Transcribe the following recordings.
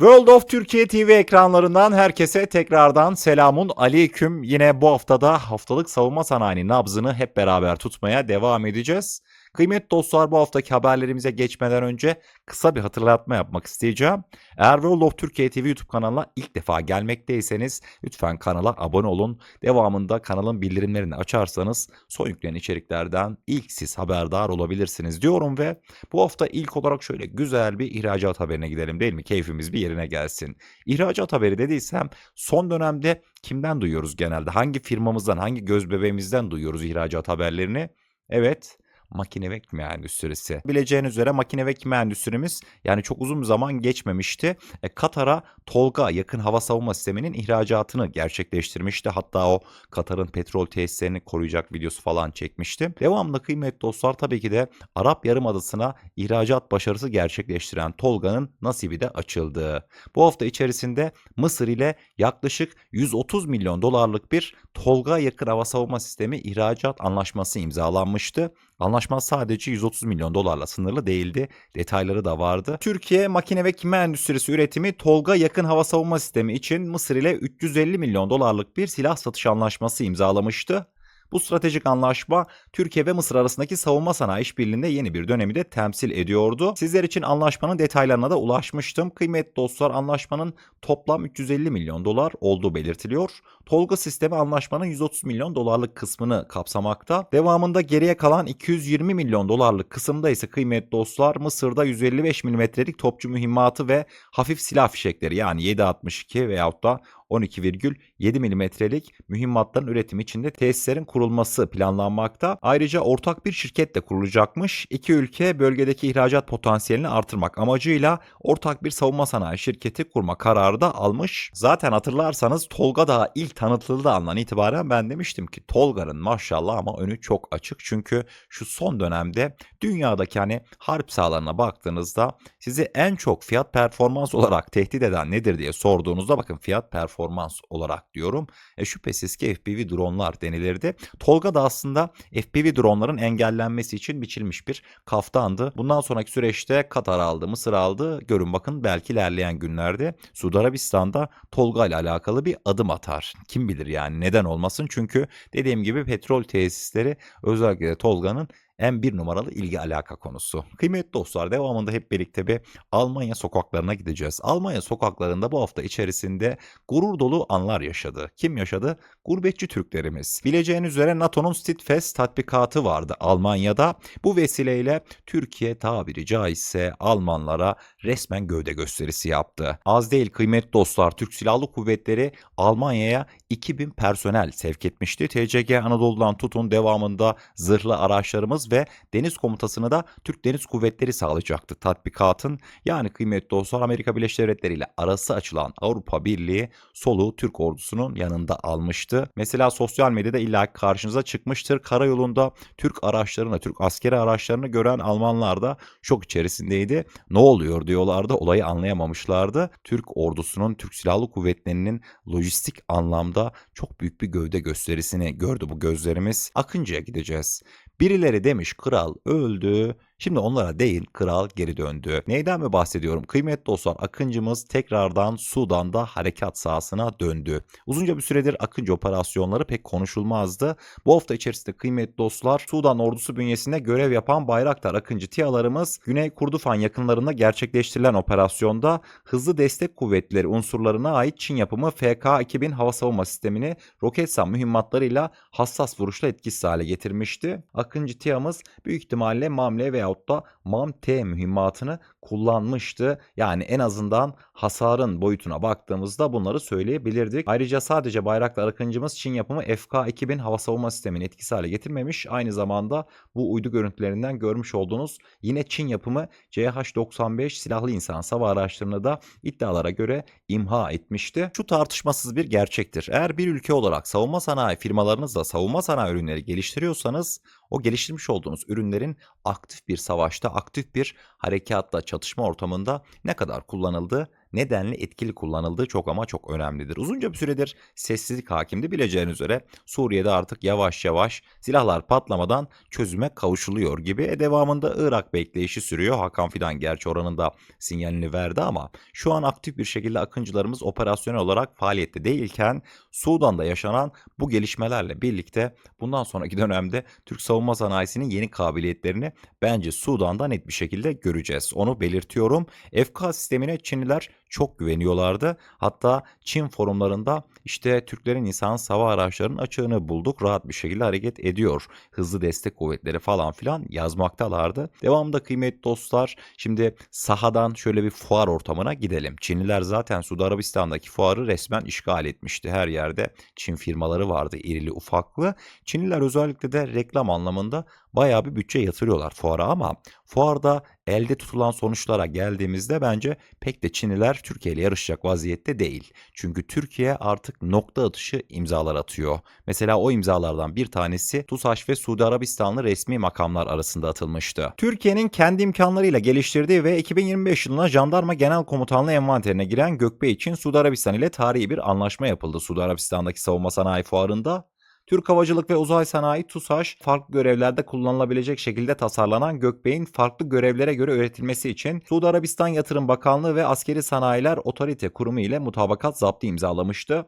World of Türkiye TV ekranlarından herkese tekrardan selamun aleyküm. Yine bu haftada haftalık savunma sanayinin nabzını hep beraber tutmaya devam edeceğiz. Kıymetli dostlar bu haftaki haberlerimize geçmeden önce kısa bir hatırlatma yapmak isteyeceğim. Eğer World of Türkiye TV YouTube kanalına ilk defa gelmekteyseniz lütfen kanala abone olun. Devamında kanalın bildirimlerini açarsanız son yüklenen içeriklerden ilk siz haberdar olabilirsiniz diyorum ve bu hafta ilk olarak şöyle güzel bir ihracat haberine gidelim değil mi? Keyfimiz bir yerine gelsin. İhracat haberi dediysem son dönemde kimden duyuyoruz genelde? Hangi firmamızdan, hangi göz bebeğimizden duyuyoruz ihracat haberlerini? Evet, makine ve kimya endüstrisi. Bileceğiniz üzere makine ve kimya endüstrimiz yani çok uzun zaman geçmemişti. E, Katar'a Tolga yakın hava savunma sisteminin ihracatını gerçekleştirmişti. Hatta o Katar'ın petrol tesislerini koruyacak videosu falan çekmişti. Devamlı kıymetli dostlar tabii ki de Arap Yarımadası'na ihracat başarısı gerçekleştiren Tolga'nın nasibi de açıldı. Bu hafta içerisinde Mısır ile yaklaşık 130 milyon dolarlık bir Tolga yakın hava savunma sistemi ihracat anlaşması imzalanmıştı. Anlaşma sadece 130 milyon dolarla sınırlı değildi. Detayları da vardı. Türkiye makine ve kimya endüstrisi üretimi Tolga yakın hava savunma sistemi için Mısır ile 350 milyon dolarlık bir silah satış anlaşması imzalamıştı. Bu stratejik anlaşma Türkiye ve Mısır arasındaki savunma sanayi işbirliğinde yeni bir dönemi de temsil ediyordu. Sizler için anlaşmanın detaylarına da ulaşmıştım. Kıymetli dostlar anlaşmanın toplam 350 milyon dolar olduğu belirtiliyor. Tolga sistemi anlaşmanın 130 milyon dolarlık kısmını kapsamakta. Devamında geriye kalan 220 milyon dolarlık kısımda ise kıymetli dostlar Mısır'da 155 milimetrelik topçu mühimmatı ve hafif silah fişekleri yani 7.62 veyahut da 12,7 milimetrelik mühimmatların üretimi içinde tesislerin kurulması planlanmakta. Ayrıca ortak bir şirket de kurulacakmış. İki ülke bölgedeki ihracat potansiyelini artırmak amacıyla ortak bir savunma sanayi şirketi kurma kararı da almış. Zaten hatırlarsanız Tolga Dağı ilk tanıtıldığı andan itibaren ben demiştim ki Tolga'nın maşallah ama önü çok açık. Çünkü şu son dönemde dünyadaki hani harp sahalarına baktığınızda sizi en çok fiyat performans olarak tehdit eden nedir diye sorduğunuzda bakın fiyat performans olarak diyorum. E şüphesiz ki FPV dronlar denilirdi. Tolga da aslında FPV dronların engellenmesi için biçilmiş bir kaftandı. Bundan sonraki süreçte Katar aldı, Mısır aldı. Görün bakın belki ilerleyen günlerde Suudi Arabistan'da Tolga ile alakalı bir adım atar. Kim bilir yani neden olmasın? Çünkü dediğim gibi petrol tesisleri özellikle de Tolga'nın en bir numaralı ilgi alaka konusu. Kıymetli dostlar devamında hep birlikte bir Almanya sokaklarına gideceğiz. Almanya sokaklarında bu hafta içerisinde gurur dolu anlar yaşadı. Kim yaşadı? Gurbetçi Türklerimiz. Bileceğiniz üzere NATO'nun Stitfest tatbikatı vardı Almanya'da. Bu vesileyle Türkiye tabiri caizse Almanlara resmen gövde gösterisi yaptı. Az değil kıymetli dostlar Türk Silahlı Kuvvetleri Almanya'ya 2000 personel sevk etmişti. TCG Anadolu'dan tutun devamında zırhlı araçlarımız ve deniz komutasını da Türk Deniz Kuvvetleri sağlayacaktı tatbikatın. Yani kıymetli dostlar Amerika Birleşik Devletleri ile arası açılan Avrupa Birliği soluğu Türk ordusunun yanında almıştı. Mesela sosyal medyada illa karşınıza çıkmıştır. Karayolunda Türk araçlarını, Türk askeri araçlarını gören Almanlar da şok içerisindeydi. Ne oluyor diyorlardı. Olayı anlayamamışlardı. Türk ordusunun, Türk Silahlı Kuvvetleri'nin lojistik anlamda çok büyük bir gövde gösterisini gördü bu gözlerimiz. Akıncı'ya gideceğiz. Birileri demiş kral öldü. Şimdi onlara değil kral geri döndü. Neyden mi bahsediyorum? Kıymetli dostlar Akıncımız tekrardan Sudan'da harekat sahasına döndü. Uzunca bir süredir Akıncı operasyonları pek konuşulmazdı. Bu hafta içerisinde kıymetli dostlar Sudan ordusu bünyesinde görev yapan Bayraktar Akıncı TİA'larımız Güney Kurdufan yakınlarında gerçekleştirilen operasyonda hızlı destek kuvvetleri unsurlarına ait Çin yapımı FK-2000 hava savunma sistemini Roketsan mühimmatlarıyla hassas vuruşla etkisiz hale getirmişti. Akıncı TİA'mız büyük ihtimalle MAMLE veyahut da MAM-T mühimmatını kullanmıştı. Yani en azından hasarın boyutuna baktığımızda bunları söyleyebilirdik. Ayrıca sadece Bayraktar Akıncımız Çin yapımı FK-2000 hava savunma sistemini etkisiz hale getirmemiş. Aynı zamanda bu uydu görüntülerinden görmüş olduğunuz yine Çin yapımı CH-95 silahlı insan hava araçlarını da iddialara göre imha etmişti. Şu tartışmasız bir gerçektir. Eğer bir ülke olarak savunma sanayi firmalarınızla savunma sanayi ürünleri geliştiriyorsanız o geliştirmiş olduğunuz ürünlerin aktif bir savaşta, aktif bir harekatta, çatışma ortamında ne kadar kullanıldığı nedenli etkili kullanıldığı çok ama çok önemlidir. Uzunca bir süredir sessizlik hakimdi bileceğiniz üzere Suriye'de artık yavaş yavaş silahlar patlamadan çözüme kavuşuluyor gibi. E devamında Irak bekleyişi sürüyor. Hakan Fidan gerçi oranında sinyalini verdi ama şu an aktif bir şekilde akıncılarımız operasyonel olarak faaliyette değilken Sudan'da yaşanan bu gelişmelerle birlikte bundan sonraki dönemde Türk savunma sanayisinin yeni kabiliyetlerini bence Sudan'da net bir şekilde göreceğiz. Onu belirtiyorum. FK sistemine Çinliler çok güveniyorlardı. Hatta Çin forumlarında işte Türklerin insan hava araçlarının açığını bulduk. Rahat bir şekilde hareket ediyor. Hızlı destek kuvvetleri falan filan yazmaktalardı. Devamında kıymetli dostlar şimdi sahadan şöyle bir fuar ortamına gidelim. Çinliler zaten Suudi Arabistan'daki fuarı resmen işgal etmişti. Her yerde Çin firmaları vardı irili ufaklı. Çinliler özellikle de reklam anlamında bayağı bir bütçe yatırıyorlar fuara ama fuarda elde tutulan sonuçlara geldiğimizde bence pek de Çinliler Türkiye ile yarışacak vaziyette değil. Çünkü Türkiye artık nokta atışı imzalar atıyor. Mesela o imzalardan bir tanesi TUSAŞ ve Suudi Arabistanlı resmi makamlar arasında atılmıştı. Türkiye'nin kendi imkanlarıyla geliştirdiği ve 2025 yılına Jandarma Genel Komutanlığı envanterine giren Gökbey için Suudi Arabistan ile tarihi bir anlaşma yapıldı Suudi Arabistan'daki savunma sanayi fuarında. Türk Havacılık ve Uzay Sanayi TUSAŞ farklı görevlerde kullanılabilecek şekilde tasarlanan Gökbey'in farklı görevlere göre üretilmesi için Suudi Arabistan Yatırım Bakanlığı ve Askeri Sanayiler Otorite Kurumu ile mutabakat zaptı imzalamıştı.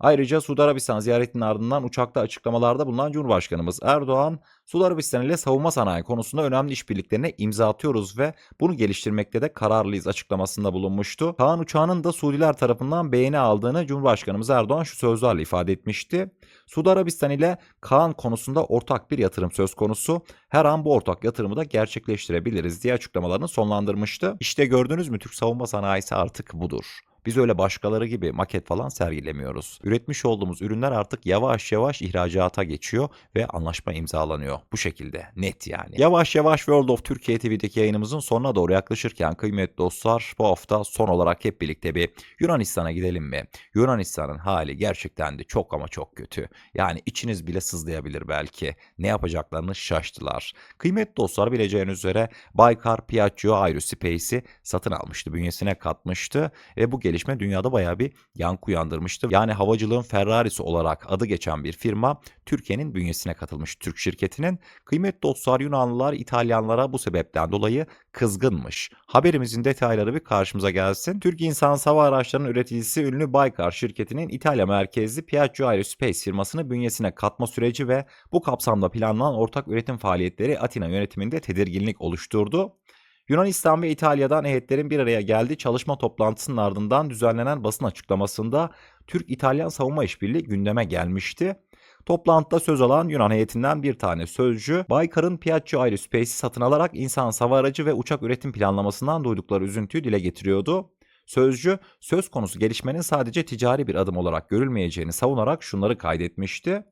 Ayrıca Suudi Arabistan ziyaretinin ardından uçakta açıklamalarda bulunan Cumhurbaşkanımız Erdoğan, Suudi Arabistan ile savunma sanayi konusunda önemli işbirliklerine imza atıyoruz ve bunu geliştirmekte de kararlıyız açıklamasında bulunmuştu. Kaan uçağının da Suudiler tarafından beğeni aldığını Cumhurbaşkanımız Erdoğan şu sözlerle ifade etmişti. Suudi Arabistan ile Kaan konusunda ortak bir yatırım söz konusu. Her an bu ortak yatırımı da gerçekleştirebiliriz diye açıklamalarını sonlandırmıştı. İşte gördünüz mü Türk savunma sanayisi artık budur. Biz öyle başkaları gibi maket falan sergilemiyoruz. Üretmiş olduğumuz ürünler artık yavaş yavaş ihracata geçiyor ve anlaşma imzalanıyor. Bu şekilde net yani. Yavaş yavaş World of Türkiye TV'deki yayınımızın sonuna doğru yaklaşırken kıymetli dostlar bu hafta son olarak hep birlikte bir Yunanistan'a gidelim mi? Yunanistan'ın hali gerçekten de çok ama çok kötü. Yani içiniz bile sızlayabilir belki. Ne yapacaklarını şaştılar. Kıymetli dostlar bileceğiniz üzere Baykar Piaggio Aerospace'i satın almıştı. Bünyesine katmıştı ve bu gelişme dünyada bayağı bir yankı uyandırmıştı. Yani havacılığın Ferrari'si olarak adı geçen bir firma Türkiye'nin bünyesine katılmış Türk şirketinin. Kıymetli dostlar Yunanlılar İtalyanlara bu sebepten dolayı kızgınmış. Haberimizin detayları bir karşımıza gelsin. Türk İnsan Hava Araçlarının üreticisi ünlü Baykar şirketinin İtalya merkezli Piaggio Aerospace firmasını bünyesine katma süreci ve bu kapsamda planlanan ortak üretim faaliyetleri Atina yönetiminde tedirginlik oluşturdu. Yunanistan ve İtalya'dan heyetlerin bir araya geldiği çalışma toplantısının ardından düzenlenen basın açıklamasında Türk-İtalyan savunma işbirliği gündeme gelmişti. Toplantıda söz alan Yunan heyetinden bir tane sözcü, Baykar'ın Piaggio Aerospace'i satın alarak insan hava aracı ve uçak üretim planlamasından duydukları üzüntüyü dile getiriyordu. Sözcü, söz konusu gelişmenin sadece ticari bir adım olarak görülmeyeceğini savunarak şunları kaydetmişti.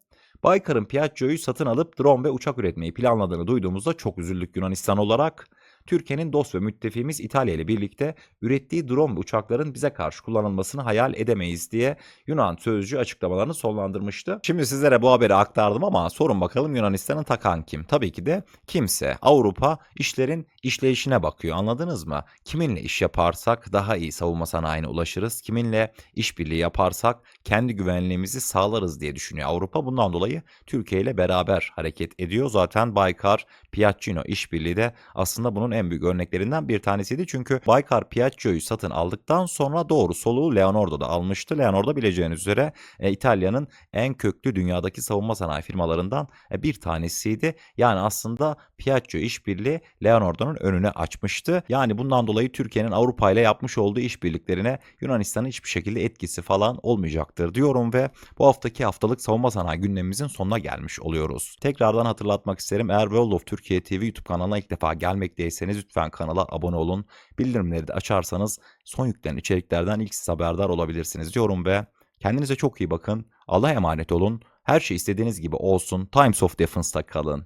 Baykar'ın Piaggio'yu satın alıp drone ve uçak üretmeyi planladığını duyduğumuzda çok üzüldük Yunanistan olarak. Türkiye'nin dost ve müttefiğimiz İtalya ile birlikte ürettiği drone uçakların bize karşı kullanılmasını hayal edemeyiz diye Yunan sözcü açıklamalarını sonlandırmıştı. Şimdi sizlere bu haberi aktardım ama sorun bakalım Yunanistan'ı takan kim? Tabii ki de kimse. Avrupa işlerin işleyişine bakıyor anladınız mı? Kiminle iş yaparsak daha iyi savunma sanayine ulaşırız. Kiminle işbirliği yaparsak kendi güvenliğimizi sağlarız diye düşünüyor Avrupa. Bundan dolayı Türkiye ile beraber hareket ediyor. Zaten Baykar, Piaggino işbirliği de aslında bunun en büyük örneklerinden bir tanesiydi. Çünkü Baykar Piaggio'yu satın aldıktan sonra doğru soluğu Leonardo'da almıştı. Leonardo bileceğiniz üzere e, İtalya'nın en köklü dünyadaki savunma sanayi firmalarından e, bir tanesiydi. Yani aslında Piaggio işbirliği Leonardo'nun önünü açmıştı. Yani bundan dolayı Türkiye'nin Avrupa ile yapmış olduğu işbirliklerine Yunanistan'ın hiçbir şekilde etkisi falan olmayacaktır diyorum ve bu haftaki haftalık savunma sanayi gündemimizin sonuna gelmiş oluyoruz. Tekrardan hatırlatmak isterim eğer World of Türkiye TV YouTube kanalına ilk defa gelmekteyseniz lütfen kanala abone olun. Bildirimleri de açarsanız son yüklenen içeriklerden ilk siz haberdar olabilirsiniz diyorum ve kendinize çok iyi bakın. Allah'a emanet olun. Her şey istediğiniz gibi olsun. Times of Defense'ta kalın.